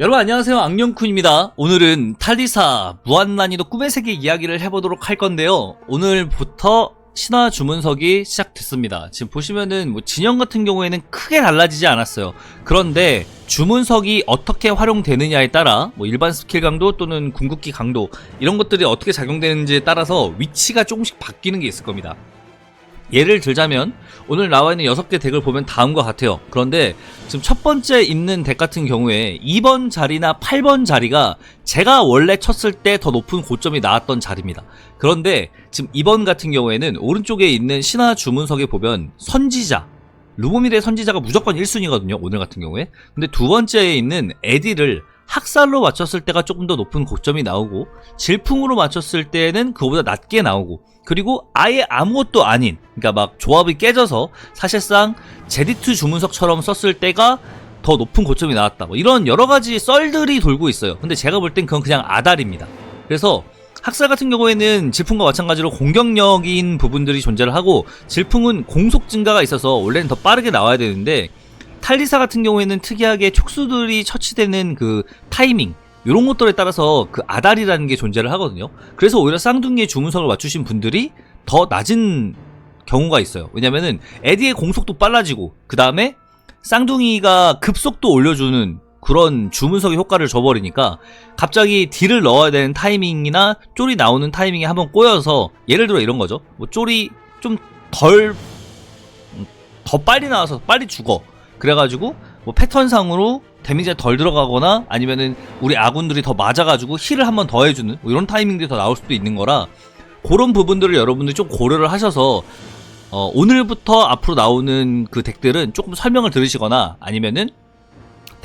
여러분 안녕하세요. 악령쿤입니다. 오늘은 탈리사 무한난이도 꿈의 세계 이야기를 해보도록 할 건데요. 오늘부터 신화 주문석이 시작됐습니다. 지금 보시면은 뭐 진영 같은 경우에는 크게 달라지지 않았어요. 그런데 주문석이 어떻게 활용되느냐에 따라 뭐 일반 스킬 강도 또는 궁극기 강도 이런 것들이 어떻게 작용되는지에 따라서 위치가 조금씩 바뀌는 게 있을 겁니다 예를 들자면 오늘 나와 있는 6개 덱을 보면 다음과 같아요. 그런데 지금 첫 번째 있는 덱 같은 경우에 2번 자리나 8번 자리가 제가 원래 쳤을 때 더 높은 고점이 나왔던 자리입니다. 그런데 지금 2번 같은 경우에는 오른쪽에 있는 신화 주문석에 보면 선지자 루보밀의 선지자가 무조건 1순위거든요. 오늘 같은 경우에. 근데 두 번째에 있는 에디를 학살로 맞췄을 때가 조금 더 높은 고점이 나오고 질풍으로 맞췄을 때는 그거보다 낮게 나오고 그리고 아예 아무것도 아닌 그러니까 막 조합이 깨져서 사실상 제디트 주문석처럼 썼을 때가 더 높은 고점이 나왔다 뭐 이런 여러 가지 썰들이 돌고 있어요 근데 제가 볼 땐 그건 그냥 아달입니다 그래서 학살 같은 경우에는 질풍과 마찬가지로 공격력인 부분들이 존재를 하고 질풍은 공속 증가가 있어서 원래는 더 빠르게 나와야 되는데 탈리사 같은 경우에는 특이하게 촉수들이 처치되는 그 타이밍 이런 것들에 따라서 그 아달이라는 게 존재를 하거든요. 그래서 오히려 쌍둥이의 주문석을 맞추신 분들이 더 낮은 경우가 있어요. 왜냐면은 에디의 공속도 빨라지고 그 다음에 쌍둥이가 급속도 올려주는 그런 주문석의 효과를 줘버리니까 갑자기 딜을 넣어야 되는 타이밍이나 쫄이 나오는 타이밍에 한번 꼬여서 예를 들어 이런 거죠. 뭐 쫄이 좀 덜 더 빨리 나와서 빨리 죽어. 그래가지고 뭐 패턴상으로 데미지가 덜 들어가거나 아니면은 우리 아군들이 더 맞아가지고 힐을 한번 더 해주는 뭐 이런 타이밍들이 더 나올 수도 있는 거라 그런 부분들을 여러분들이 좀 고려를 하셔서 어, 오늘부터 앞으로 나오는 그 덱들은 조금 설명을 들으시거나 아니면은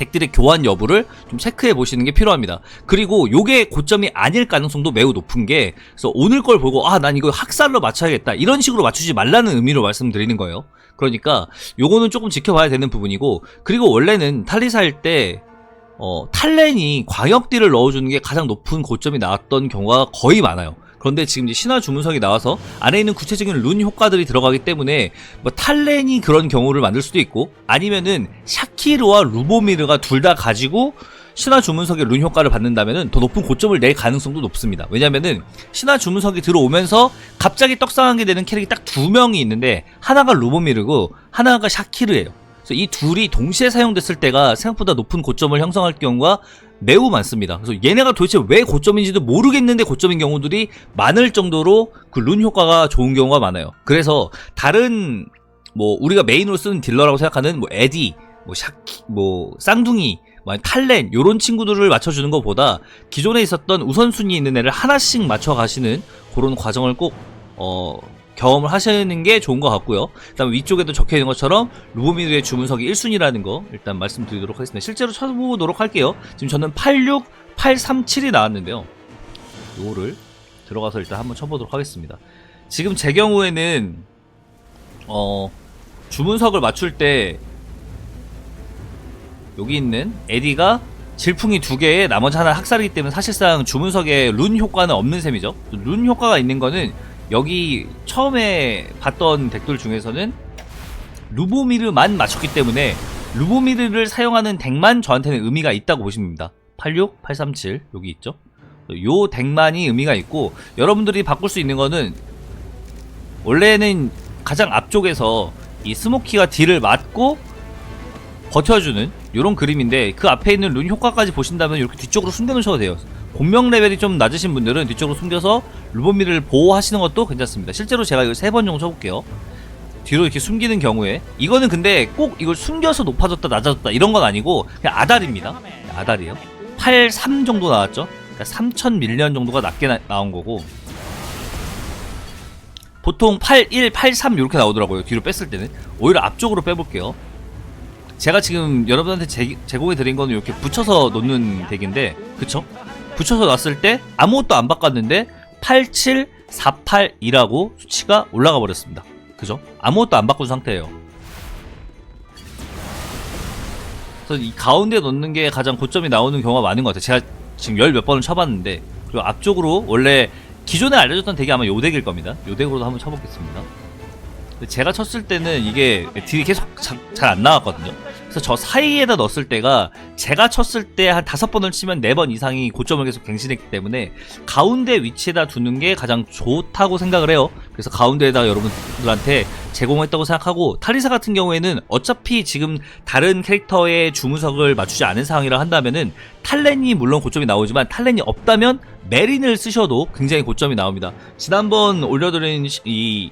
덱들의 교환 여부를 좀 체크해 보시는 게 필요합니다. 그리고 요게 고점이 아닐 가능성도 매우 높은 게 그래서 오늘 걸 보고 아 난 이거 학살로 맞춰야겠다 이런 식으로 맞추지 말라는 의미로 말씀드리는 거예요. 그러니까 요거는 조금 지켜봐야 되는 부분이고 그리고 원래는 탈리사일 때 어, 탈렌이 광역딜을 넣어주는 게 가장 높은 고점이 나왔던 경우가 거의 많아요. 그런데 지금 이제 신화 주문석이 나와서 안에 있는 구체적인 룬 효과들이 들어가기 때문에 뭐 탈렌이 그런 경우를 만들 수도 있고 아니면은 샤키르와 루보미르가 둘 다 가지고 신화 주문석의 룬 효과를 받는다면은 더 높은 고점을 낼 가능성도 높습니다. 왜냐면은 신화 주문석이 들어오면서 갑자기 떡상하게 되는 캐릭이 딱 두 명이 있는데 하나가 루보미르고 하나가 샤키르예요. 이 둘이 동시에 사용됐을 때가 생각보다 높은 고점을 형성할 경우가 매우 많습니다. 그래서 얘네가 도대체 왜 고점인지도 모르겠는데 고점인 경우들이 많을 정도로 그 룬 효과가 좋은 경우가 많아요. 그래서 다른 뭐 우리가 메인으로 쓰는 딜러라고 생각하는 뭐 에디, 뭐 샤키, 뭐 쌍둥이, 뭐 탈렌 요런 친구들을 맞춰주는 것보다 기존에 있었던 우선순위 있는 애를 하나씩 맞춰 가시는 그런 과정을 꼭 어. 경험을 하시는 게 좋은 것 같고요. 그다음에 위쪽에도 적혀 있는 것처럼 루보미르의 주문석이 1순위라는 거 일단 말씀드리도록 하겠습니다. 실제로 찾아보도록 할게요. 지금 저는 86, 837이 나왔는데요. 요거를 들어가서 일단 한번 쳐보도록 하겠습니다. 지금 제 경우에는 어 주문석을 맞출 때 여기 있는 에디가 질풍이 두 개에 나머지 하나 학살이기 때문에 사실상 주문석에 룬 효과는 없는 셈이죠. 룬 효과가 있는 거는 여기 처음에 봤던 덱들 중에서는 루보미르만 맞췄기 때문에 루보미르를 사용하는 덱만 저한테는 의미가 있다고 보시면 됩니다. 86, 837 여기 있죠. 요 덱만이 의미가 있고 여러분들이 바꿀 수 있는 거는 원래는 가장 앞쪽에서 이 스모키가 딜을 맞고 버텨주는 이런 그림인데 그 앞에 있는 룬 효과까지 보신다면 이렇게 뒤쪽으로 숨겨 놓으셔도 돼요. 공명 레벨이 좀 낮으신 분들은 뒤쪽으로 숨겨서 루보미를 보호하시는 것도 괜찮습니다. 실제로 제가 이걸 세 번 정도 쳐볼게요. 뒤로 이렇게 숨기는 경우에 이거는 근데 꼭 이걸 숨겨서 높아졌다 낮아졌다 이런 건 아니고 그냥 아달입니다. 아달이에요. 83 정도 나왔죠. 그러니까 3000 밀리언 정도가 낮게 나, 나온 거고 보통 81, 83 이렇게 나오더라고요. 뒤로 뺐을 때는 오히려 앞쪽으로 빼볼게요. 제가 지금 여러분한테 제, 제공해 드린 거는 이렇게 붙여서 놓는 덱인데 그쵸? 붙여서 놨을 때 아무것도 안 바꿨는데 87482라고 수치가 올라가 버렸습니다. 그죠? 아무것도 안 바꾼 상태예요. 그래서 이 가운데 놓는 게 가장 고점이 나오는 경우가 많은 것 같아요. 제가 지금 열 몇 번을 쳐봤는데 그리고 앞쪽으로 원래 기존에 알려줬던 덱이 아마 요 덱일 겁니다. 요 덱으로도 한번 쳐보겠습니다. 제가 쳤을 때는 이게 딜이 계속 잘 안 나왔거든요. 그래서 저 사이에다 넣었을 때가 제가 쳤을 때 한 다섯 번을 치면 네 번 이상이 고점을 계속 갱신했기 때문에 가운데 위치에다 두는 게 가장 좋다고 생각을 해요. 그래서 가운데에다 여러분들한테 제공했다고 생각하고 탈리사 같은 경우에는 어차피 지금 다른 캐릭터의 주문석을 맞추지 않은 상황이라 한다면은 탈렌이 물론 고점이 나오지만 탈렌이 없다면 메린을 쓰셔도 굉장히 고점이 나옵니다. 지난번 올려드린 시- 이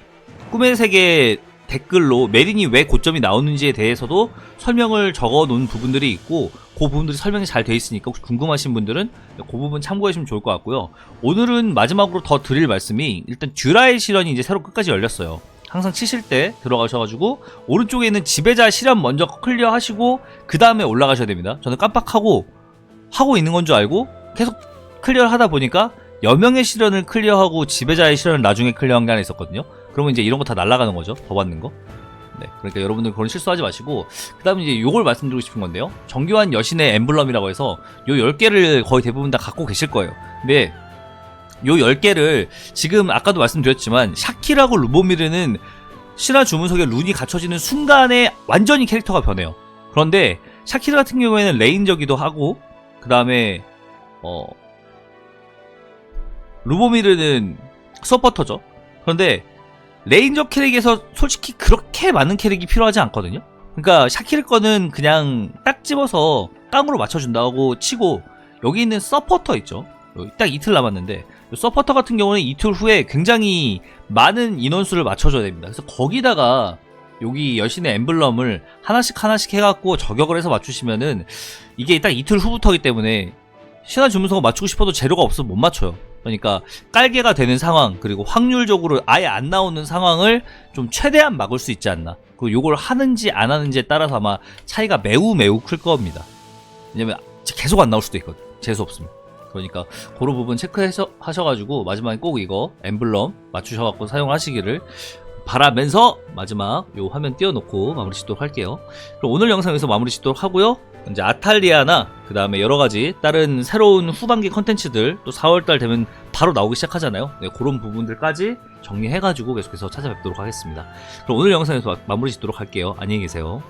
꿈의 세계 댓글로 메린이 왜 고점이 나오는지에 대해서도 설명을 적어 놓은 부분들이 있고 그 부분들이 설명이 잘 돼 있으니까 혹시 궁금하신 분들은 그 부분 참고하시면 좋을 것 같고요. 오늘은 마지막으로 더 드릴 말씀이 일단 듀라의 실현이 이제 새로 끝까지 열렸어요. 항상 치실 때 들어가셔가지고 오른쪽에 있는 지배자 실현 먼저 클리어 하시고 그 다음에 올라가셔야 됩니다. 저는 깜빡하고 하고 있는 건 줄 알고 계속 클리어를 하다 보니까 여명의 실현을 클리어하고 지배자의 실현을 나중에 클리어한 게 하나 있었거든요. 그러면 이제 이런 거 다 날아가는 거죠. 더 받는 거. 네. 그러니까 여러분들 그런 실수하지 마시고 그다음에 이제 요걸 말씀드리고 싶은 건데요. 정교한 여신의 엠블럼이라고 해서 요 10개를 거의 대부분 다 갖고 계실 거예요. 근데 요 10개를 지금 아까도 말씀드렸지만 샤키라고 루보미르는 신화 주문석에 룬이 갖춰지는 순간에 완전히 캐릭터가 변해요. 그런데 샤키르 같은 경우에는 레인저기도 하고 그 다음에 어 루보미르는 서포터죠. 그런데 레인저 캐릭에서 솔직히 그렇게 많은 캐릭이 필요하지 않거든요. 그러니까 샤키르 거는 그냥 딱 집어서 깡으로 맞춰준다고 치고 여기 있는 서포터 있죠. 딱 이틀 남았는데 이 서포터 같은 경우는 이틀 후에 굉장히 많은 인원수를 맞춰줘야 됩니다. 그래서 거기다가 여기 여신의 엠블럼을 하나씩 하나씩 해갖고 저격을 해서 맞추시면은 이게 딱 이틀 후부터기 때문에 신화 주문서가 맞추고 싶어도 재료가 없으면 못 맞춰요. 그러니까 깔개가 되는 상황 그리고 확률적으로 아예 안 나오는 상황을 좀 최대한 막을 수 있지 않나. 그 요걸 하는지 안 하는지에 따라서 아마 차이가 매우 매우 클 겁니다. 왜냐면 계속 안 나올 수도 있거든. 재수 없으면. 그러니까 그런 부분 체크하셔가지고 마지막에 꼭 이거 엠블럼 맞추셔갖고 사용하시기를 바라면서 마지막 요 화면 띄워놓고 마무리 짓도록 할게요. 그럼 오늘 영상 여기서 마무리 짓도록 하고요. 이제 아탈리아나 그 다음에 여러 가지 다른 새로운 후반기 컨텐츠들 또 4월달 되면 바로 나오기 시작하잖아요. 네, 그런 부분들까지 정리해가지고 계속해서 찾아뵙도록 하겠습니다. 그럼 오늘 영상에서 마무리 짓도록 할게요. 안녕히 계세요.